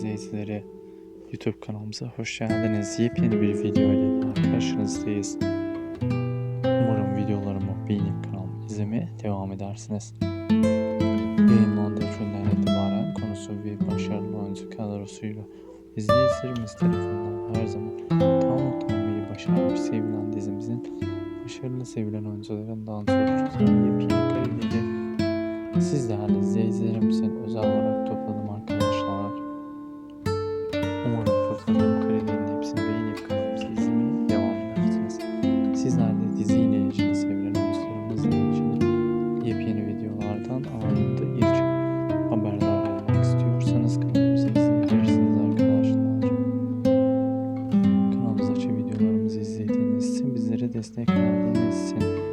İzleyicileri YouTube kanalımıza hoş geldiniz. Yepyeni bir video ile karşınızdayız. Umarım videolarımı beğenip kanalımı izlemeye devam edersiniz. Yayınlandığı günden itibaren konusu ve başarılı oyuncu kadrosuyla izleyicilerimiz tarafından her zaman tam tanımayı başarmış sevilen dizimizin başarılı sevilen oyuncularından çok güzel yepyeni kareleri siz değerli izleyicilerimizin özel olarak Sizler de diziyle ilgili sevilen dostlarımızla ilgili yepyeni videolardan anında ilk haberdar olmak istiyorsanız kanalımıza izleyebilirsiniz arkadaşlar. Kanalımıza açı videolarımızı izlediğiniz için bizlere destek verdiğiniz için